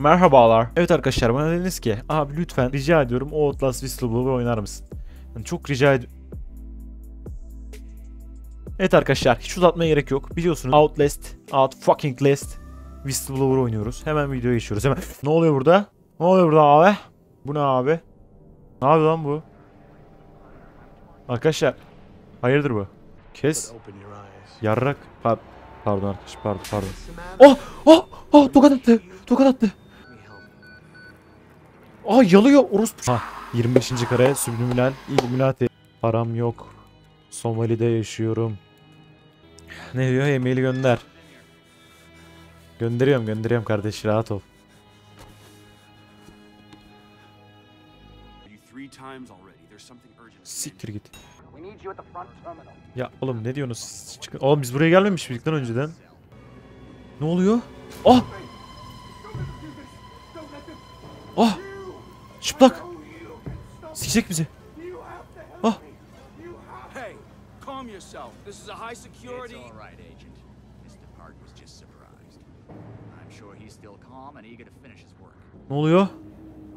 Merhabalar. Evet arkadaşlar bana dediniz ki abi lütfen rica ediyorum o Outlast Whistleblower oynar mısın? Yani çok rica ediyorum. Evet arkadaşlar hiç uzatmaya gerek yok. Biliyorsunuz Outlast, Out fucking last Whistleblower oynuyoruz. Hemen videoya geçiyoruz. Hemen. Ne oluyor burada? Ne oluyor burada abi? Bu ne abi? Ne yapıyor lan bu? Arkadaşlar. Hayırdır bu? Kes. Yarrak. Par pardon arkadaş pardon pardon. Oh! Oh! Oh! Tokat attı. Tokat attı. Aa yalıyor orospu. Ha 25. kare Subliminal Illuminati. Param yok. Somali'de yaşıyorum. Ne diyor? E-maili gönder. Gönderiyorum gönderiyorum kardeş rahat ol. Siktir git. Ya oğlum ne diyorsunuz? Çıkın. Oğlum biz buraya gelmemiş miydik lan önceden? Ne oluyor? Ah! Ah! Çıplak! Sikecek bizi. Ah! Hey, calm yourself. This is a high security. It's all right, Agent. Mr. Park was just surprised. I'm sure he's still calm and eager to finish his work. Ne oluyor?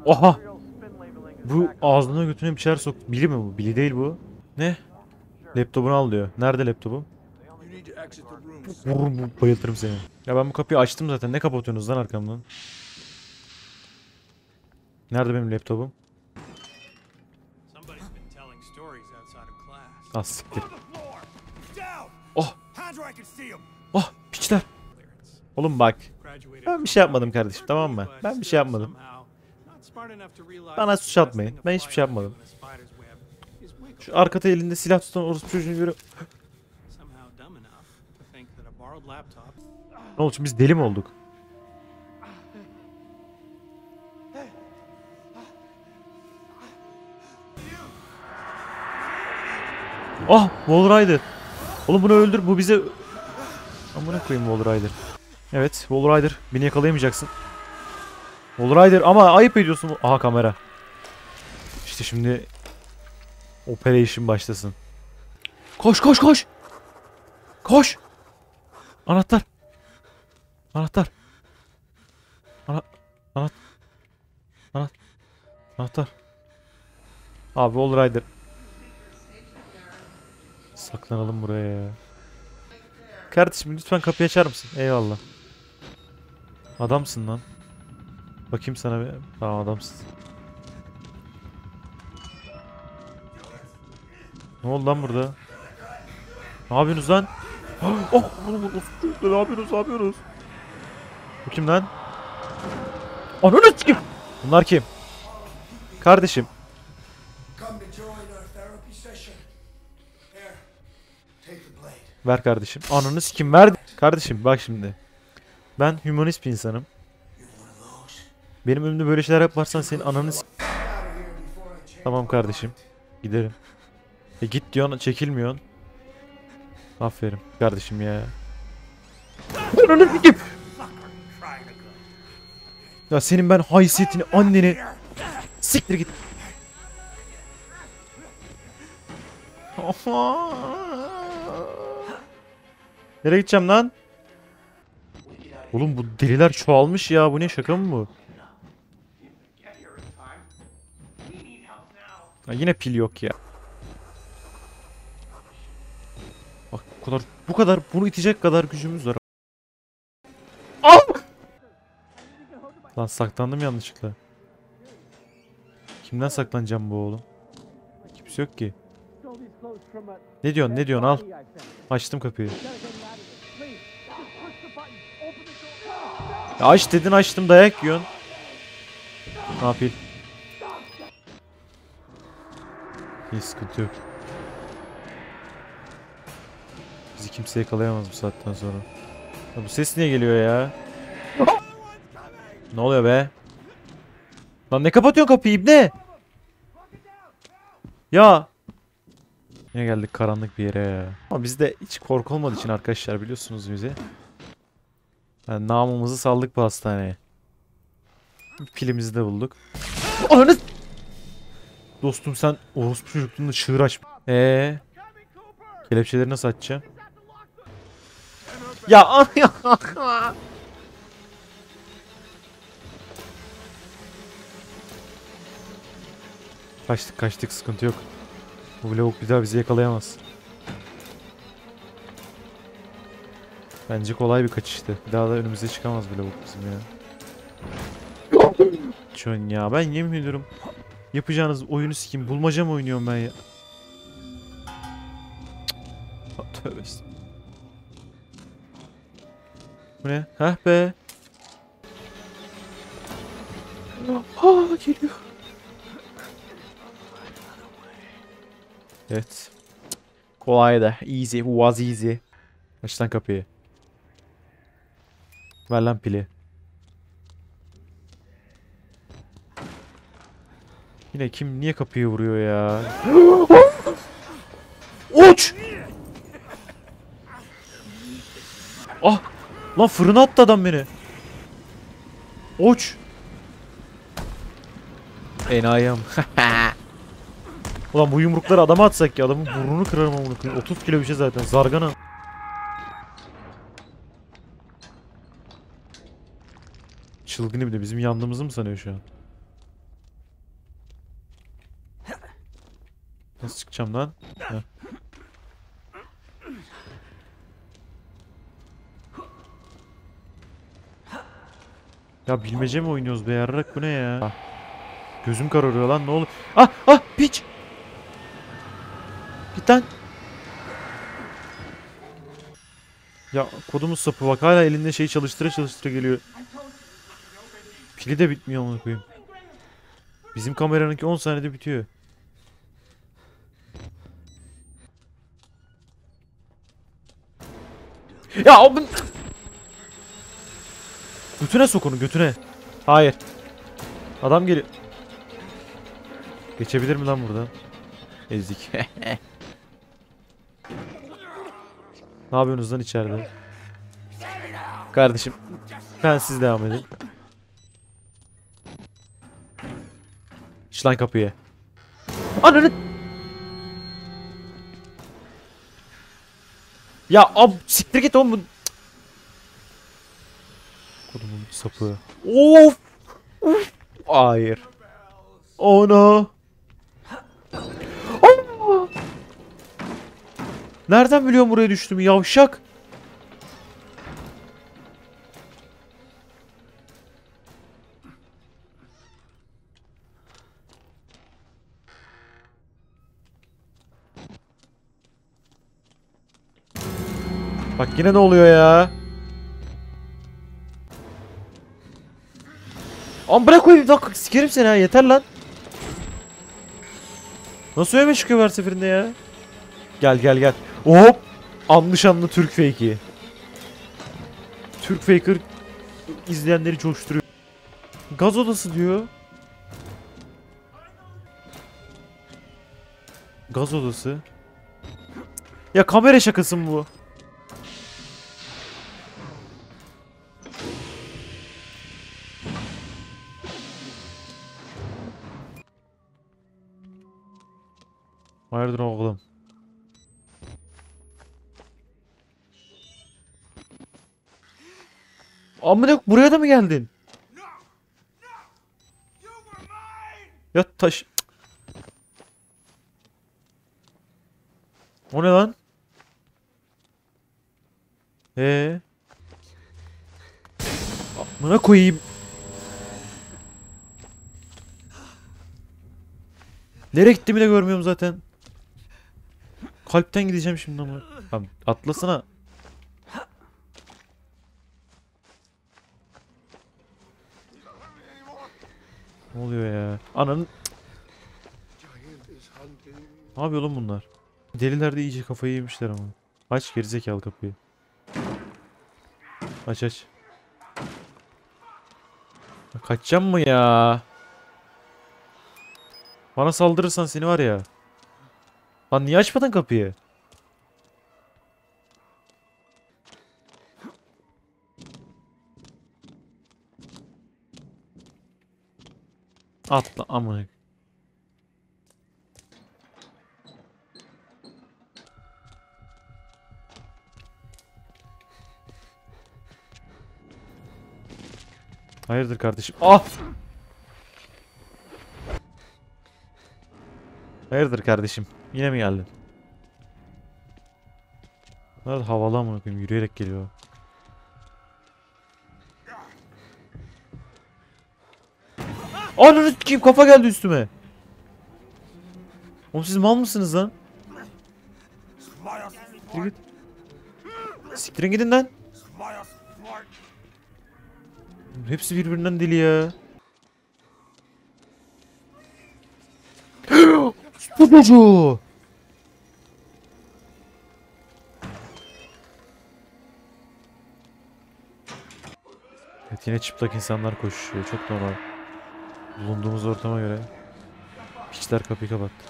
Oha! Bu ağzına götüne bir şeyler sok. Bili mi bu? Bili değil bu. Ne? Laptopunu al diyor. Nerede laptopum? Vururum bu bayıltırım seni. Ya ben bu kapıyı açtım zaten. Ne kapatıyorsunuz lan arkamdan? Nerede benim laptopum? Ah siktir. Oh! Oh piçler. Oğlum bak. Graduated Ben bir şey yapmadım kardeşim, tamam mı? Ben bir şey yapmadım. Bana suç atmayın. Ben hiçbir şey yapmadım. Şu arkada elinde silah tutan orospu çocuğunu görüyorum. Ne oldu biz deli mi olduk? Ah Wall. Oğlum bunu öldür bu bize... Amına koyayım Wall. Evet Wall beni yakalayamayacaksın. Wall ama ayıp ediyorsun. Aha kamera. İşte şimdi Operation başlasın. Koş koş koş. Koş. Anahtar. Anahtar. Ana anahtar. Ana anahtar. Abi Wall. Saklanalım buraya ya. Kardeşim lütfen kapıyı açar mısın? Eyvallah. Adamsın lan. Bakayım sana bir. Tamam adamsın. Ne oldu lan burada? Ne yapıyorsunuz lan? Oh, ne yapıyorsunuz? Ne yapıyorsunuz? Bu kim lan? Ananı kim? Bunlar kim? Kardeşim. Ver kardeşim. Ananı kim ver? Kardeşim bak şimdi. Ben hümanist bir insanım. Benim önümde böyle şeyler yaparsan senin ananı. Tamam kardeşim. Giderim. E git diyorsun çekilmiyorsun. Aferin kardeşim ya. Ananı sikeyim. Ya senin ben haysiyetini anneni siktir git. Nereye gideceğim lan? Oğlum bu deliler çoğalmış ya. Bu ne şaka mı bu? Ya yine pil yok ya. Bak bu kadar bu kadar bunu itecek kadar gücümüz var. Al! Lan saklandım yanlışlıkla. Kimden saklanacağım bu oğlum? Kimse yok ki. Ne diyorsun ne diyorsun al. Açtım kapıyı. Ya aç dedin açtım dayak yiyorsun. Ne yapayım? Hiç sıkıntı yok. Bizi kimse yakalayamaz bu saatten sonra. Ya bu ses niye geliyor ya? ne oluyor be? Lan ne kapatıyorsun kapıyı ibne? Ya. Yine geldik karanlık bir yere ya. Ama bizde hiç korku olmadığı için arkadaşlar biliyorsunuz bizi. Yani namımızı saldık bu hastaneye. Pilimizi de bulduk. Ananı... Dostum sen orospu çocukluğunda çığır aç. Eee? Kelepçeleri nasıl açacağım? Ya Kaçtık kaçtık sıkıntı yok. Bu vlog bir daha bizi yakalayamaz. Bence kolay bir kaçıştı. Bir daha da önümüze çıkamaz bu lavuk bizim ya. Çön ya ben yemin ediyorum. Yapacağınız oyunu sikeyim. Bulmaca mı oynuyorum ben ya? Tövbe. Bu ne? Heh be. Ha geliyor. Evet. Kolaydı. Easy. Was easy. Aç lan kapıyı. Ver lan pili. Yine kim niye kapıyı vuruyor ya? Uç! Ah! Lan fırına attı adam beni. Uç! Enayım. Ulan bu yumrukları adama atsak ya adamın burnunu kırarım amına koyayım. 30 kilo bir şey zaten. Zargana. Çılgını bir bizim yandığımızı mı sanıyor şu an? Nasıl çıkacağım lan? Ya bilmece mi oynuyoruz be yarrak bu ne ya? Gözüm kararıyor lan ne olur. Ah ah piç. Git lan. Ya kodumuz sapı bak hala elinde şeyi çalıştıra çalıştıra geliyor. Pili de bitmiyor amına koyayım. Bizim kameranınki 10 saniyede bitiyor. Ya o Götüne sok onu götüne. Hayır. Adam geliyor. Geçebilir mi lan buradan? Ezdik. ne yapıyorsunuz lan içeride? Kardeşim ben siz devam edin. Aç lan kapıyı. Ananı... Ya ab siktir git oğlum. Kodumun sapı. Of! Of! Hayır. Oh no. Oh! Nereden biliyorum buraya düştüm yavşak? Bak yine ne oluyor ya? Am bırak koyayım bak sikerim seni ha yeter lan. Nasıl öyle çıkıyor her seferinde ya? Gel gel gel. Hop! Anlı şanlı Türk fake'i. Türk faker izleyenleri coşturuyor. Gaz odası diyor. Gaz odası. Ya kamera şakası mı bu? Amına buraya da mı geldin? Ya taş... O ne lan? Ee? Amına koyayım. Nereye gittiğimi de görmüyorum zaten. Kalpten gideceğim şimdi ama. Atlasana. Ne oluyor ya? Ananın... Ne yapıyor oğlum bunlar? Deliler de iyice kafayı yemişler ama. Aç gerizekalı kapıyı. Aç aç. Kaçacağım mı ya? Bana saldırırsan seni var ya. Lan niye açmadın kapıyı? Atla amına. Hayırdır kardeşim? Ah! Hayırdır kardeşim? Yine mi geldin? Bunlar havalı amına koyayım yürüyerek geliyor. Ananı sikeyim kafa geldi üstüme. Oğlum siz mal mısınız lan? Siktirin git. Siktirin gidin lan. Hepsi birbirinden deli ya. Çocuğu. Evet yine çıplak insanlar koşuyor. Çok normal. Bulunduğumuz ortama göre. Piçler kapıyı kapattı.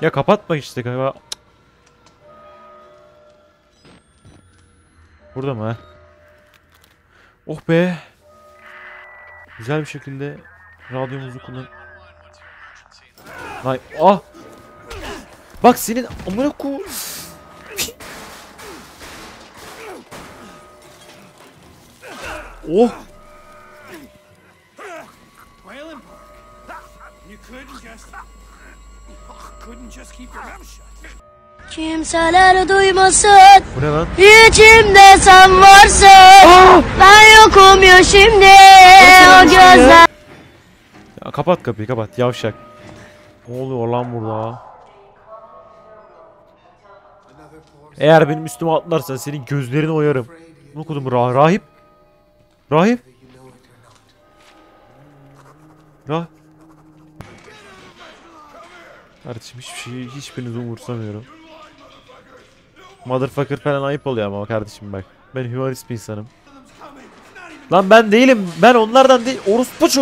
Ya kapatma işte galiba. Burada mı ha? Oh be. Güzel bir şekilde radyomuzu kullan. Lan ah. Bak senin amına ko. oh. Kimseler duymasın Bu ne lan? İçimde sen varsın Ben yokum ya şimdi O gözler Ya kapat kapıyı kapat yavşak. Ne oluyor lan burada? Eğer benim üstüme atlarsan senin gözlerini oyarım. Ne okudum ra rahip? Rahip? Rah. Kardeşim hiçbir şey hiçbirinizi umursamıyorum. Motherfucker falan ayıp oluyor ama kardeşim bak. Ben hümanist bir insanım. Lan ben değilim. Ben onlardan değil. Orospu çocuğu.